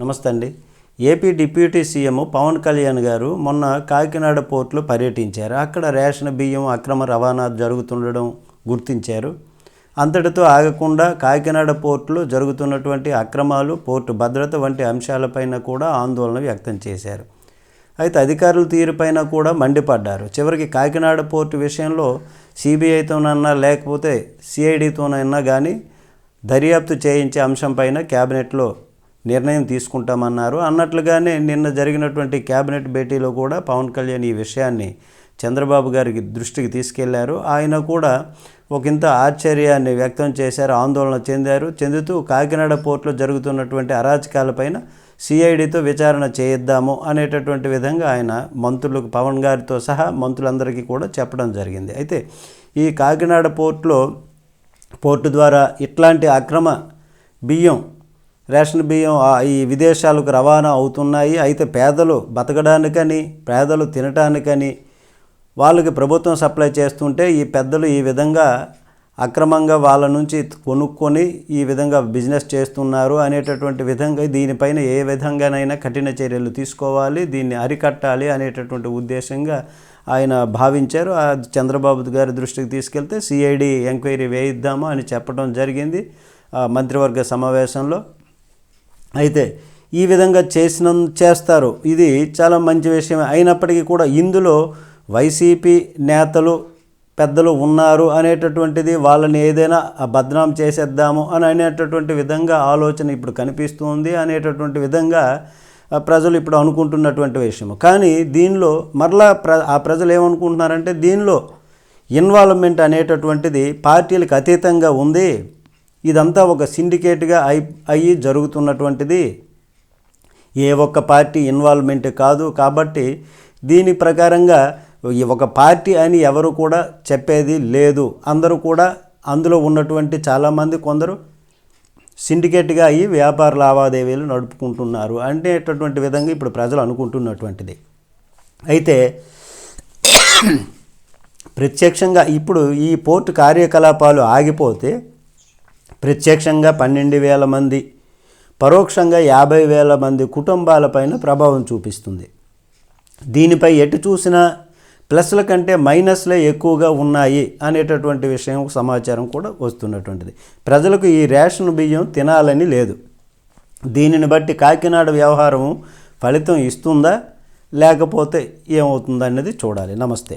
నమస్తే అండి. AP deputy CM Pawan Kalyan గారు మొన్న కాకినాడ పోర్టులో పర్యటించారు. అక్కడ రేషన్ బియ్యం అక్రమ రవాణా జరుగుతుండడం గుర్తించారు. అంతటితో ఆగకుండా కాకినాడ పోర్టులో జరుగుతున్నటువంటి అక్రమాలు పోర్టు భద్రత వంటి అంశాలపైన కూడా ఆందోళన వ్యక్తం చేశారు. అయితే అధికారుల తీరుపైన కూడా మండిపడ్డారు. చివరికి కాకినాడ పోర్టు విషయంలో సిబిఐతోనన్నా లేకపోతే సిఐడితోనైనా కానీ దర్యాప్తు చేయించే అంశంపైన క్యాబినెట్లో నిర్ణయం తీసుకుంటామన్నారు. అన్నట్లుగానే నిన్న జరిగినటువంటి క్యాబినెట్ భేటీలో కూడా పవన్ కళ్యాణ్ ఈ విషయాన్ని చంద్రబాబు గారికి దృష్టికి తీసుకెళ్ళారు. ఆయన కూడా ఒకంత ఆశ్చర్యాన్ని వ్యక్తం చేశారు ఆందోళన చెందారు చెందుతూ కాకినాడ పోర్టులో జరుగుతున్నటువంటి అరాచకాలపైన సిఐడితో విచారణ చేయిద్దాము అనేటటువంటి విధంగా ఆయన మంత్రులకు పవన్ గారితో సహా మంత్రులందరికీ కూడా చెప్పడం జరిగింది. అయితే ఈ కాకినాడ పోర్టులో పోర్టు ద్వారా ఇట్లాంటి అక్రమ బియ్యం రేషన్ బియ్యం ఈ విదేశాలకు రవాణా అవుతున్నాయి. అయితే పేదలు బతకడానికని పేదలు తినటానికని వాళ్ళకి ప్రభుత్వం సప్లై చేస్తుంటే ఈ పెద్దలు ఈ విధంగా అక్రమంగా వాళ్ళ నుంచి కొనుక్కొని ఈ విధంగా బిజినెస్ చేస్తున్నారు అనేటటువంటి విధంగా దీనిపైన ఏ విధంగానైనా కఠిన చర్యలు తీసుకోవాలి దీన్ని అరికట్టాలి అనేటటువంటి ఉద్దేశంగా ఆయన భావించారు. ఆ చంద్రబాబు గారి దృష్టికి తీసుకెళ్తే సిఐడి ఎంక్వైరీ వేయిద్దాము అని చెప్పడం జరిగింది. ఆ మంత్రివర్గ సమావేశంలో అయితే ఈ విధంగా చేసిన చేస్తారు. ఇది చాలా మంచి విషయం అయినప్పటికీ కూడా ఇందులో వైసీపీ నేతలు పెద్దలు ఉన్నారు అనేటటువంటిది వాళ్ళని ఏదైనా బద్నాం చేసేద్దాము అని అనేటటువంటి విధంగా ఆలోచన ఇప్పుడు కనిపిస్తుంది అనేటటువంటి విధంగా ఆ ప్రజలు ఇప్పుడు అనుకుంటున్నటువంటి విషయం కానీ దీనిలో మరలా ప్ర ఆ ప్రజలు ఏమనుకుంటున్నారంటే దీనిలో ఇన్వాల్వ్మెంట్ అనేటటువంటిది పార్టీలకు అతీతంగా ఉంది. ఇదంతా ఒక సిండికేట్గా అయి అయ్యి జరుగుతున్నటువంటిది. ఏ ఒక్క పార్టీ ఇన్వాల్వ్మెంట్ కాదు కాబట్టి దీని ప్రకారంగా ఒక పార్టీ అని ఎవరు కూడా చెప్పేది లేదు. అందరూ కూడా అందులో ఉన్నటువంటి చాలామంది కొందరు సిండికేట్గా అయ్యి వ్యాపార లావాదేవీలు నడుపుకుంటున్నారు అనేటటువంటి విధంగా ఇప్పుడు ప్రజలు అనుకుంటున్నటువంటిది. అయితే ప్రత్యక్షంగా ఇప్పుడు ఈ పోర్టు కార్యకలాపాలు ఆగిపోతే ప్రత్యక్షంగా పన్నెండు వేల మంది పరోక్షంగా యాభై వేల మంది కుటుంబాలపైన ప్రభావం చూపిస్తుంది. దీనిపై ఎటు చూసినా ప్లస్ల కంటే మైనస్లే ఎక్కువగా ఉన్నాయి అనేటటువంటి విషయం సమాచారం కూడా వస్తున్నటువంటిది. ప్రజలకు ఈ రేషన్ బియ్యం తినాలని లేదు. దీనిని బట్టి కాకినాడ వ్యవహారం ఫలితం ఇస్తుందా లేకపోతే ఏమవుతుందన్నది చూడాలి. నమస్తే.